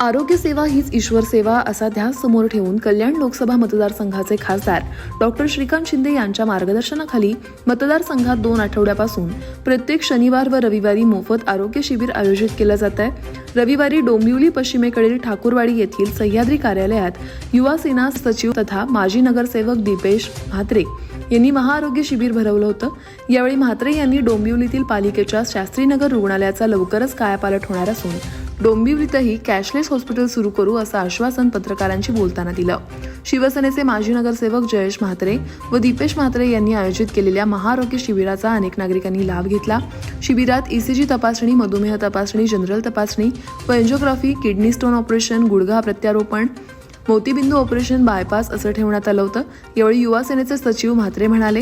आरोग्य सेवा हीच ईश्वर सेवा असा ध्यास समोर ठेवून कल्याण लोकसभा मतदारसंघाचे खासदार डॉक्टर श्रीकांत शिंदे यांच्या मार्गदर्शनाखाली मतदारसंघात दोन आठवड्यापासून प्रत्येक शनिवार व रविवारी मोफत आरोग्य शिबिर आयोजित केलं जात आहे. रविवारी डोंबिवली पश्चिमेकडील ठाकूरवाडी येथील सह्याद्री कार्यालयात युवा सेना सचिव तथा माजी नगरसेवक दीपेश म्हात्रे यांनी महाआरोग्य शिबिर भरवलं होतं. यावेळी म्हात्रे यांनी डोंबिवलीतील पालिकेच्या शास्त्रीनगर रुग्णालयाचा लवकरच कायापालट होणार असून डोंबिवलीतही कॅशलेस हॉस्पिटल सुरू करू असं आश्वासन पत्रकारांशी बोलताना दिलं. शिवसेनेचे माजी नगरसेवक जयेश म्हात्रे व दीपेश म्हात्रे यांनी आयोजित केलेल्या महाआरोग्य शिबिराचा अनेक नागरिकांनी लाभ घेतला. शिबिरात ईसीजी तपासणी मधुमेह तपासणी जनरल तपासणी व एन्जिओग्राफी किडनी स्टोन ऑपरेशन गुडघा प्रत्यारोपण मोतीबिंदू ऑपरेशन बायपास असं ठेवण्यात आलं होतं. यावेळी युवा सेनेचे सचिव म्हात्रे म्हणाले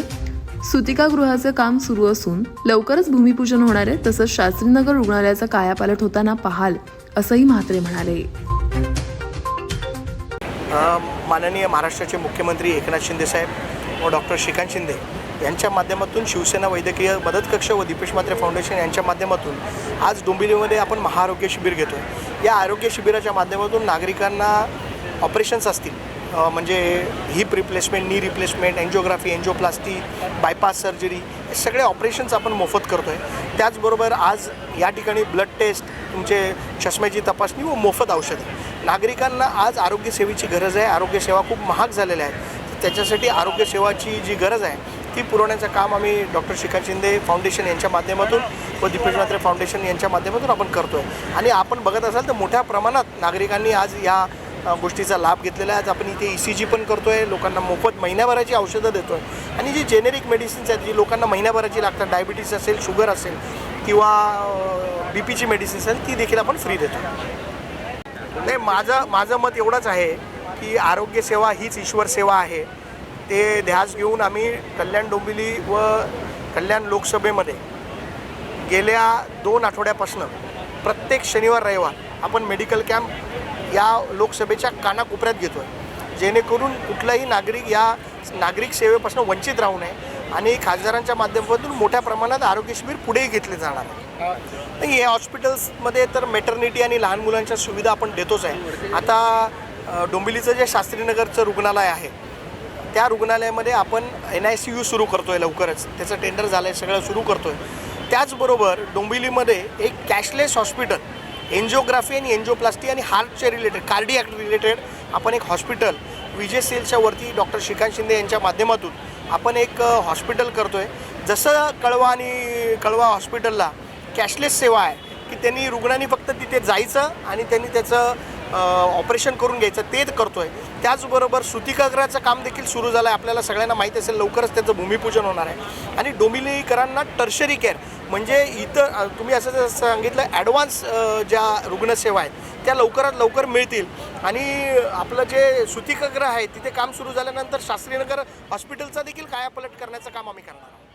सुतिकागृहाचं काम सुरू असून लवकरच भूमिपूजन होणार आहे तसंच शास्त्रीनगर रुग्णालयाचा कायापालट होताना पाहाल असंही म्हात्रे म्हणाले. माननीय महाराष्ट्राचे मुख्यमंत्री एकनाथ शिंदेसाहेब व डॉक्टर श्रीकांत शिंदे यांच्या माध्यमातून शिवसेना वैद्यकीय मदत कक्ष व दीपेश मात्रे फाउंडेशन यांच्या माध्यमातून आज डोंबिवलीमध्ये आपण महाआरोग्य शिबिर घेतो या आरोग्य शिबिराच्या माध्यमातून नागरिकांना ऑपरेशन्स असतील. म्हणजे hip replacement knee replacement angiography angioplasty bypass surgery हे सगळे ऑपरेशन्स आपण मोफत करतो आहे त्याचबरोबर आज या ठिकाणी ब्लड टेस्ट तुमचे चष्म्याची तपासणी व मोफत औषधं. नागरिकांना आज आरोग्यसेवेची गरज आहे. आरोग्यसेवा खूप महाग झालेल्या आहेत. त्याच्यासाठी आरोग्यसेवाची जी गरज आहे ती पुरवण्याचं काम आम्ही डॉक्टर श्रीकांत शिंदे फाउंडेशन यांच्या माध्यमातून व दीपेश म्हात्रे फाउंडेशन यांच्या माध्यमातून आपण करतो आहे आणि आपण बघत असाल तर मोठ्या प्रमाणात नागरिकांनी आज या गोष्टीचा लाभ घेतलेला आहे. आज आपण इथे ई सी जी पण करतो आहे लोकांना मोफत महिन्याभराची औषधं देतो आहे आणि जी जेनेरिक मेडिसिन्स आहेत जी लोकांना महिन्याभराची लागतात डायबिटीस असेल शुगर असेल किंवा बी पीची मेडिसिन्स असेल ती देखील आपण फ्री देतो. नाही माझं माझं मत एवढंच आहे की आरोग्यसेवा हीच ईश्वर सेवा आहे. ते ध्यास घेऊन आम्ही कल्याण डोंबिवली व कल्याण लोकसभेमध्ये गेल्या दोन आठवड्यापासून प्रत्येक शनिवार रविवार आपण मेडिकल कॅम्प या लोकसभेच्या कानाकोपऱ्यात घेतो आहे जेणेकरून कुठलाही नागरिक या नागरिक सेवेपासून वंचित राहू नये आणि खासदारांच्या माध्यमातून मोठ्या प्रमाणात आरोग्य शिबिर पुढेही घेतले जाणार आहे. हे या हॉस्पिटल्समध्ये तर मेटर्निटी आणि लहान मुलांच्या सुविधा आपण देतोच आहे. आता डोंबिलीचं डोंबिवलीचं जे शास्त्रीनगरचं रुग्णालय आहे त्या रुग्णालयामध्ये आपण एन आय सी यू सुरू करतो आहे लवकरच. त्याचं टेंडर झालं आहे सगळं सुरू करतो आहे त्याचबरोबर डोंबिवलीमध्ये एक कॅशलेस हॉस्पिटल एन्जिओग्राफी आणि एन्जिओप्लास्टी आणि हार्टच्या रिलेटेड कार्डियॅक्ट रिलेटेड आपण एक हॉस्पिटल विजय सेलच्या वरती डॉक्टर श्रीकांत शिंदे यांच्या माध्यमातून आपण एक हॉस्पिटल करतो आहे जसं कळवा आणि कळवा हॉस्पिटलला कॅशलेस सेवा आहे की त्यांनी रुग्णांनी फक्त तिथे जायचं आणि त्यांनी त्याचं ऑपरेशन करून घ्यायचं ते करतो आहे त्याचबरोबर सुतिकाग्रहाचं काम देखील सुरू झालं आहे आपल्याला सगळ्यांना माहीत असेल लवकरच त्याचं भूमिपूजन होणार आहे. आणि डोमिलीकरांना टर्शरी केअर म्हणजे इतर तुम्ही असं जर सांगितलं ॲडव्हान्स ज्या रुग्णसेवा आहेत त्या लवकरात लवकर मिळतील. आणि आपलं जे सुतिकाग्रह आहे तिथे काम सुरू झाल्यानंतर शास्त्रीनगर हॉस्पिटलचा देखील कायापलट करण्याचं काम आम्ही करणार आहोत.